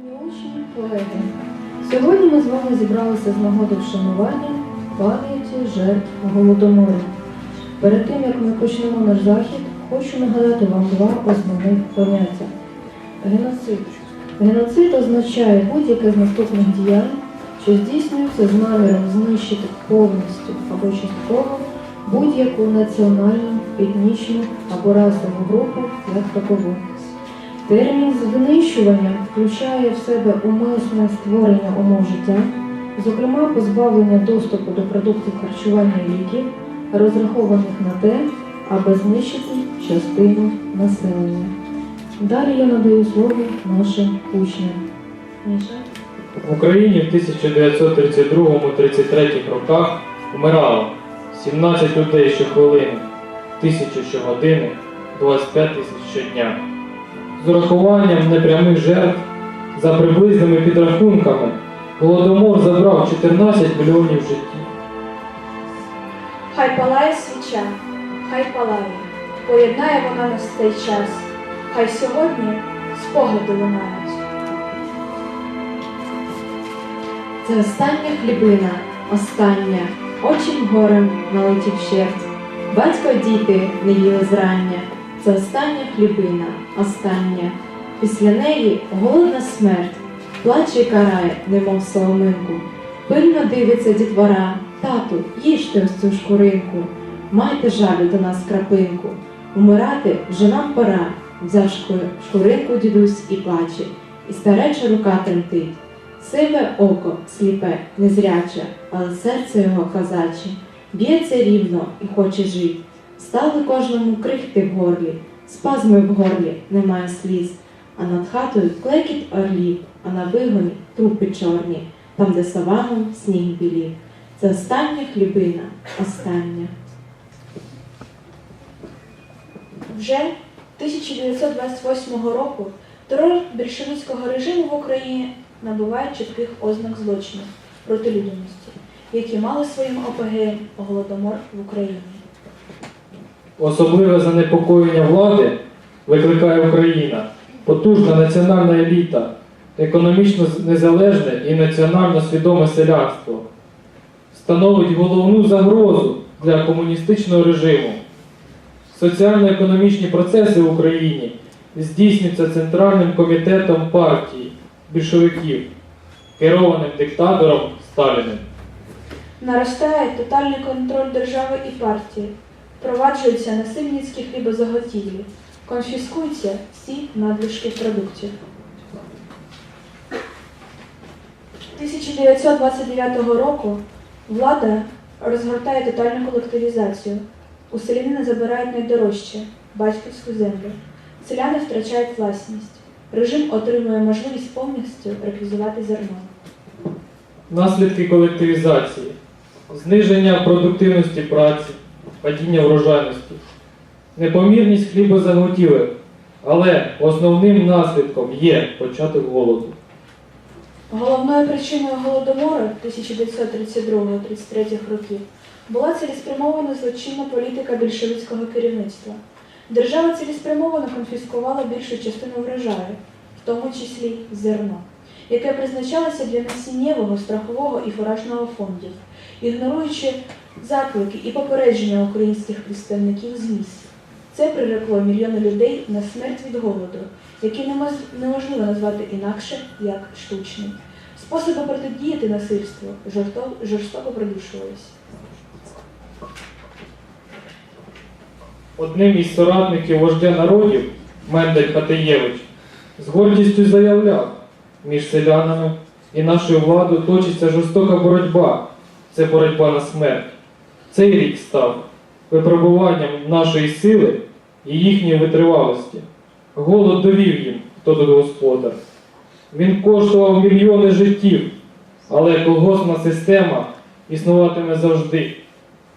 Учні поети. Сьогодні ми з вами зібралися з нагоди вшанування пам'яті жертв голодомору. Перед тим як ми почнемо наш захід, хочу нагадати вам два основних поняття. Геноцид. Геноцид означає будь-яке з наступних діянь, що здійснюється з наміром знищити повністю або частково будь-яку національну, етнічну або расову групу як такову. Термін знищування включає в себе умисне створення умов життя, зокрема позбавлення доступу до продуктів харчування ліків, розрахованих на те, аби знищити частину населення. Далі я надаю слово нашим учням. В Україні в 1932-33 роках вмирало 17 людей щохвилини, тисячу щогодини, 25 тисяч щодня. З урахуванням непрямих жертв за приблизними підрахунками Голодомор забрав 14 мільйонів життів. Хай палає свіча, хай палає, поєднає вона нас в цей час, хай сьогодні спогади лунають. Це остання хлібина, остання, очим горем налетів вщерть. Батько діти не їли зрання. Це остання хлібина, остання. Після неї голодна смерть, плаче й карає, немов соломинку. Пильно дивиться дітвора, тату, їжте ось цю шкуринку, майте жалю до нас крапинку. Умирати вже нам пора. Взяв шкуринку дідусь і плаче, і стареча рука тремтить. Сиве око, сліпе, незряче, але серце його козаче, б'ється рівно і хоче жити. Стали кожному крихти в горлі, спазми в горлі, немає сліз, а над хатою клекіт орлів, а на вигоні трупи чорні, там, де саваном сніг білів. Це остання хлібина, остання. Вже 1928 року терор більшовицького режиму в Україні набуває чітких ознак злочинів проти людяності, які мали своїм апогеєм голодомор в Україні. Особливе занепокоєння влади викликає Україна, потужна національна еліта, економічно незалежне і національно свідоме селянство. Становить головну загрозу для комуністичного режиму. Соціально-економічні процеси в Україні здійснюються Центральним комітетом партії більшовиків, керованим диктатором Сталіним. Наростає тотальний контроль держави і партії, впроваджуються насильницькі хлібозаготівлі, конфіскуються всі надлишки продуктів. 1929 року влада розгортає тотальну колективізацію. У селянина забирають найдорожче батьківську землю. Селяни втрачають власність. Режим отримує можливість повністю реквізувати зерно. Наслідки колективізації, зниження продуктивності праці, падіння врожайності, непомірність хлібозаготівель, але основним наслідком є початок голоду. Головною причиною голодомору 1932-33 років була цілеспрямована злочинна політика більшовицького керівництва. Держава цілеспрямовано конфіскувала більшу частину врожаю, в тому числі зерно, яке призначалося для насіннєвого, страхового і фуражного фондів, ігноруючи заклики і попередження українських представників з місць. Це прирекло мільйони людей на смерть від голоду, який неможливо назвати інакше як штучний. Способи протидіяти насильству жорстоко придушувалися. Одним із соратників вождя народів Мендель Хатиєвич з гордістю заявляв, між селянами і нашою владою точиться жорстока боротьба. Це боротьба на смерть. Цей рік став випробуванням нашої сили і їхньої витривалості. Голод довів їм, хто тут господар. Він коштував мільйони життів, але колгоспна система існуватиме завжди.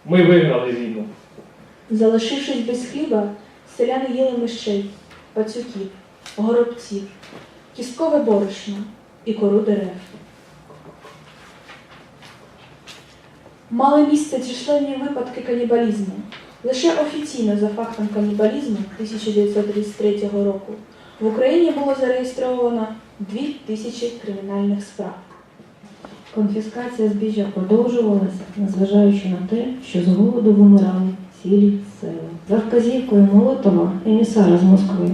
Ми виграли війну. Залишившись без хліба, селяни їли мишей, пацюків, горобців, кісткове борошно і кору дерев. Мали місце численні випадки канібалізму. Лише офіційно за фактом канібалізму 1933 року в Україні було зареєстровано дві тисячі кримінальних справ. Конфіскація збіжжя продовжувалася, незважаючи на те, що з голоду вимирали цілі села. За вказівкою Молотова, емісара з Москви,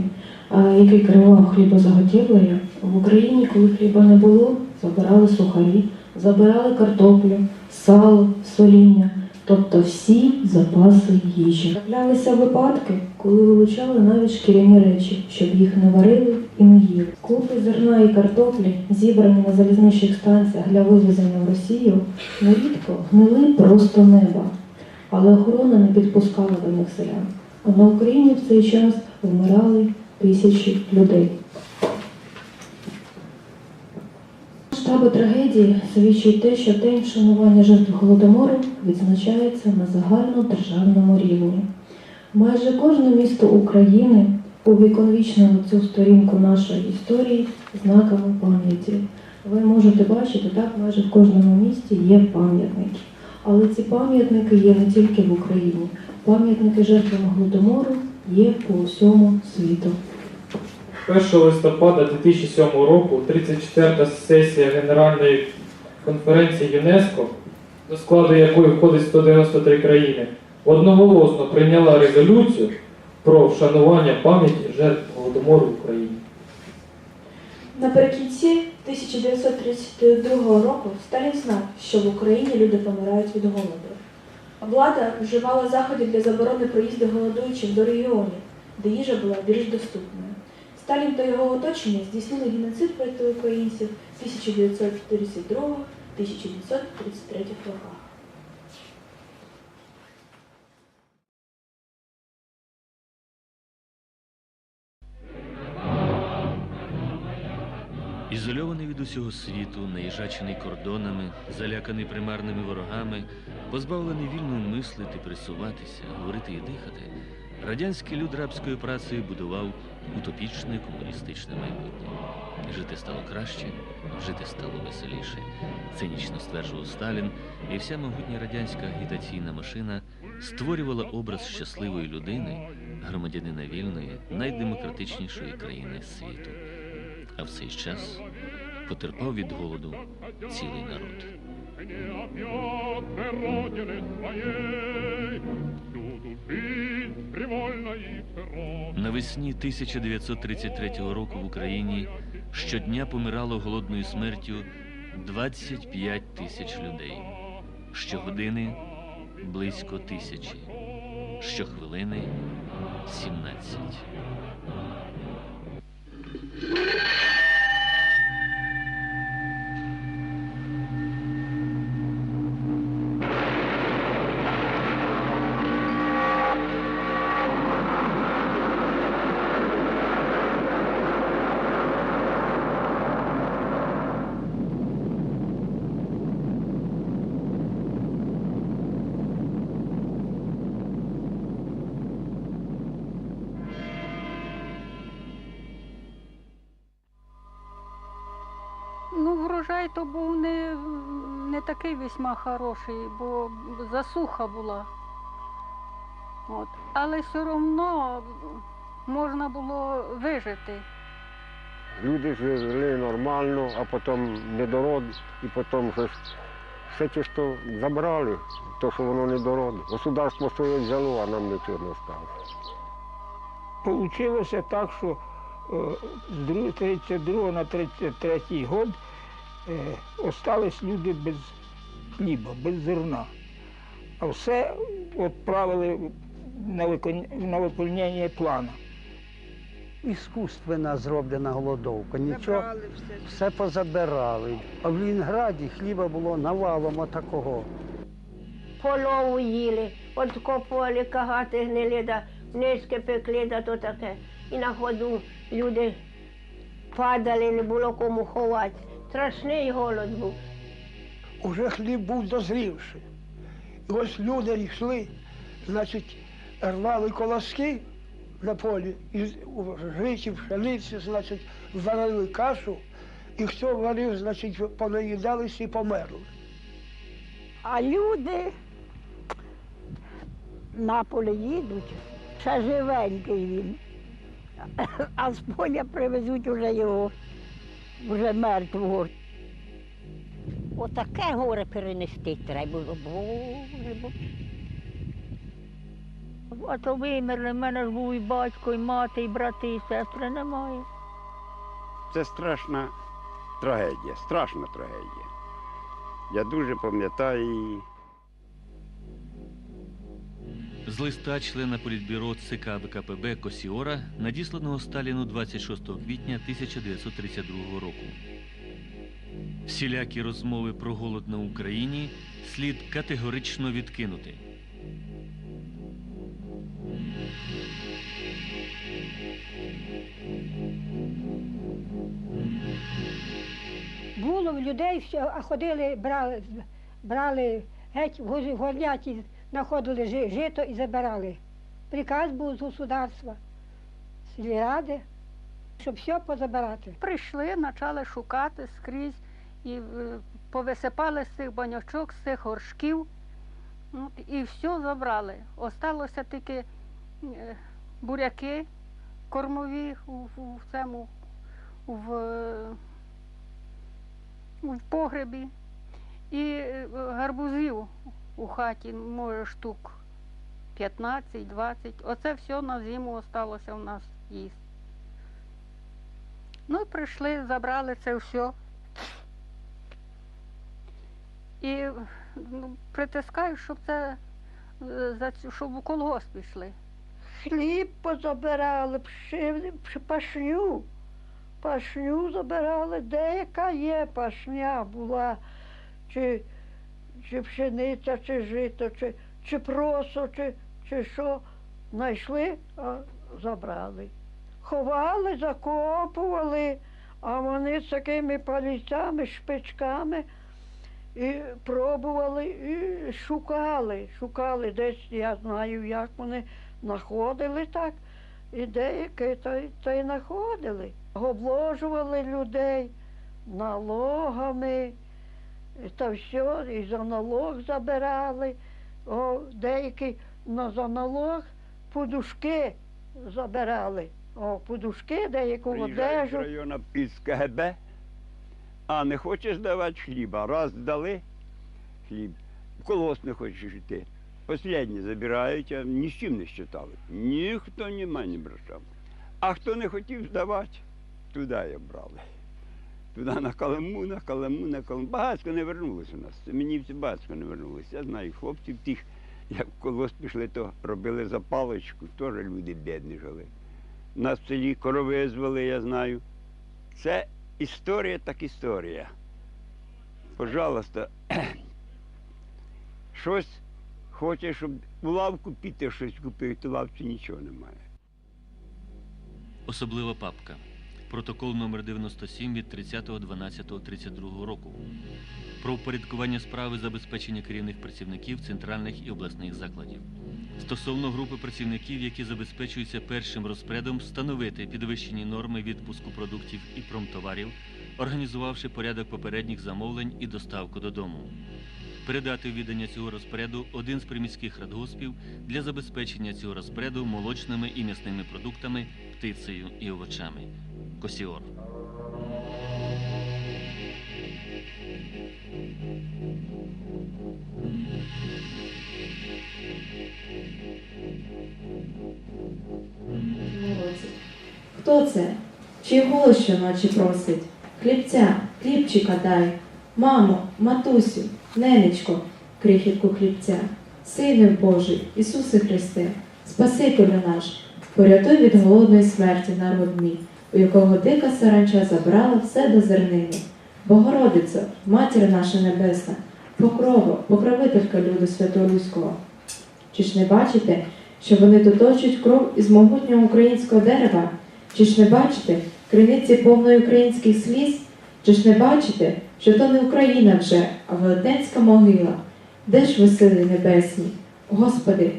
який керував хлібозаготівлею, в Україні, коли хліба не було, забирали сухарі, забирали картоплю, сало, соління, тобто всі запаси їжі. Траплялися випадки, коли вилучали навіть шкіряні речі, щоб їх не варили і не їли. Купи зерна і картоплі, зібрані на залізничних станціях для вивезення в Росію, нерідко гнили просто неба, але охорона не підпускала до них селян. А на Україні в цей час вмирали тисячі людей. Масштаби трагедії свідчить те, що День вшанування жертв Голодомору відзначається на загальнодержавному рівні. Майже кожне місто України увіковічнило цю сторінку нашої історії знаками пам'яті. Ви можете бачити, так майже в кожному місті є пам'ятники. Але ці пам'ятники є не тільки в Україні. Пам'ятники жертвам Голодомору є по всьому світу. 1 листопада 2007 року 34-та сесія Генеральної конференції ЮНЕСКО, до складу якої входить 193 країни, одноголосно прийняла резолюцію про вшанування пам'яті жертв Голодомору в Україні. Наприкінці 1932 року Сталін знав, що в Україні люди помирають від голоду. Влада вживала заходів для заборони проїзду голодуючих до регіонів, де їжа була більш доступною. Сталін та його оточення здійснили геноцид проти українців в 1932-1933 роках. Ізольований від усього світу, наїжачений кордонами, заляканий примарними ворогами, позбавлений вільно мислити, присуватися, говорити і дихати, радянський люд рабською працею будував утопічне комуністичне майбутнє. Жити стало краще, жити стало веселіше. Цинічно стверджував Сталін, і вся могутня радянська агітаційна машина створювала образ щасливої людини, громадянина вільної, найдемократичнішої країни світу. А в цей час потерпав від голоду цілий народ. Навесні 1933 року в Україні щодня помирало голодною смертю 25 тисяч людей. Щогодини близько тисячі, щохвилини 17. Врожай то був не, не такий весьма хороший, бо засуха була. От. Але все одно можна було вижити. Люди жили нормально, а потім недород, і потім все що забрали, то, що воно недород. Государство своє взяло, а нам нічого не стало. Получилося так, що е, з 32 на 33 год е, остались люди без хліба, без зерна. А все відправили на викон- на виконання плану. іскусственно зроблена голодовка. Нічого все позабирали. А в Лінграді хліба було навалом отакого. полову їли, от копали кагати гнили, да низьке пекли, да то таке. І на ходу люди падали, не було кому ховати. Страшний голод був. Уже хліб був дозрівший. І ось люди йшли, значить, рвали колоски на полі, і житі, пшениці, значить, варили кашу, і хто варив, значить, понаїдалися і померли. А люди на поле їдуть, ще живенький він. А з поля привезуть уже його. Вже мертвого. Отаке горе перенести треба було. Боже, бо. А то вимерли, в мене ж був і батько, і мати, і брати, і сестри немає. Це страшна трагедія, страшна трагедія. Я дуже пам'ятаю її. З листа члена політбюро ЦК ВКПБ Косіора, надісланого Сталіну 26 квітня 1932 року. Всілякі розмови про голод на Україні слід категорично відкинути. Було в людей а ходили, брали, брали геть в горняті, знаходили жито і забирали. Приказ був з государства, сільради, щоб все позабирати. Прийшли, почали шукати скрізь і е, повисипали з цих банячок, з цих горшків. І все забрали. Осталося тільки е, буряки кормові в цьому в, в погребі і е, гарбузів у хаті, може, штук 15-20. Оце все на зиму осталося у нас їсти. Ну прийшли, забрали це все. І ну, притискаю, щоб це е, щоб у колгосп пішли. Хліб позабирали, пашню. Пашню забирали, деяка є пашня була, чи, чи пшениця, чи жито, чи, чи просо, чи, чи що. Знайшли, а забрали. Ховали, закопували, а вони з такими паліцями, шпичками і пробували, і шукали, шукали десь, я знаю, як вони знаходили так, і деякі й- то й знаходили. Обложували людей налогами, та все, і за налог забирали. О, деякі на, за налог подушки забирали. О, подушки, деяку Приїжджають з одежу. району із КГБ, а не хочеш давати хліба. Раз дали хліб, в колгосп не хочеш йти. Послідні забирають, а ні з чим не щитали. Ніхто німа не брашав. А хто не хотів здавати, туди я брали. Туди на Калиму, на Калиму, на Калиму. Багатько не вернулося у нас. Семенівці багатько не вернулося. Я знаю хлопців тих, як в колгосп пішли, то робили за паличку, теж люди бідні жили. На селі корови звели, я знаю. Це історія так історія. Пожалуйста, щось хоче, щоб у лавку піти щось купити, в лавці нічого немає. Особлива папка. Протокол номер 97 від 30.12.32 року. Про впорядкування справи забезпечення керівних працівників центральних і обласних закладів. Стосовно групи працівників, які забезпечуються першим розпорядом, встановити підвищені норми відпуску продуктів і промтоварів, організувавши порядок попередніх замовлень і доставку додому. Передати у віддання цього розпоряду один з приміських радгоспів для забезпечення цього розпоряду молочними і м'ясними продуктами, птицею і овочами. Косіор. Хто це? Чий голос щоночі просить? Хлібця, хлібчика дай. Мамо, матусю, ненечко, крихітку хлібця. Сине Божий, Ісусе Христе, Спасителю наш, порятуй від голодної смерті народ мій, у якого дика саранча забрала все до зернини. Богородиця, Матір наша Небесна, покрова, покровителька люду святолюського. Чи ж не бачите, що вони доточують кров із могутнього українського дерева? Чи ж не бачите криниці повної українських сліз? Чи ж не бачите, що то не Україна вже, а велетенська могила? Де ж ви сили небесні? Господи,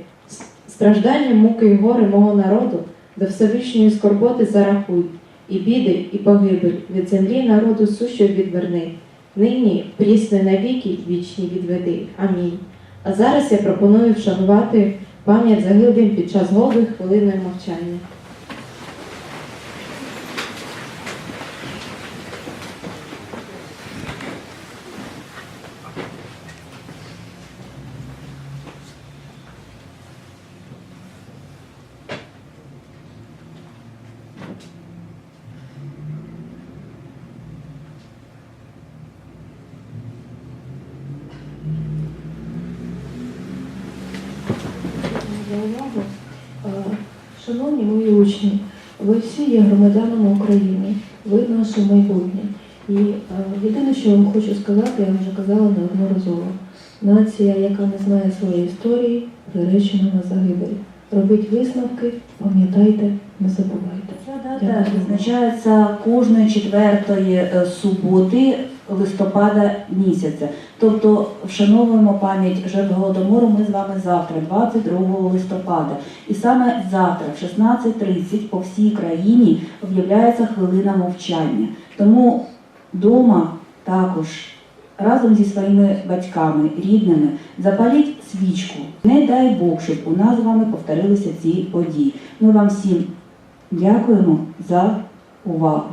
страждання, муки і гори мого народу до Всевишньої скорботи зарахуй, і біди, і погибель від землі народу сущу відверни. Нині прісне навіки вічні відведи. Амінь. А зараз я пропоную вшанувати пам'ять загиблим під час голоду хвилиною мовчання. Увагу. Е, Шановні мої учні, ви всі є громадянами України, ви наше майбутнє. І е, єдине, що я вам хочу сказати, я вже казала неодноразово. Нація, яка не знає своєї історії, приречена на загибель. Робіть висновки, пам'ятайте, не забувайте. Ця дата Дякую. відзначається кожної четвертої е, суботи листопада місяця. Тобто вшановуємо пам'ять жертв голодомору ми з вами завтра, 22 листопада. І саме завтра, в 16.30 по всій країні об'являється хвилина мовчання. Тому вдома також разом зі своїми батьками, рідними запаліть свічку. Не дай Бог, щоб у нас з вами повторилися ці події. Ми вам всім дякуємо за увагу.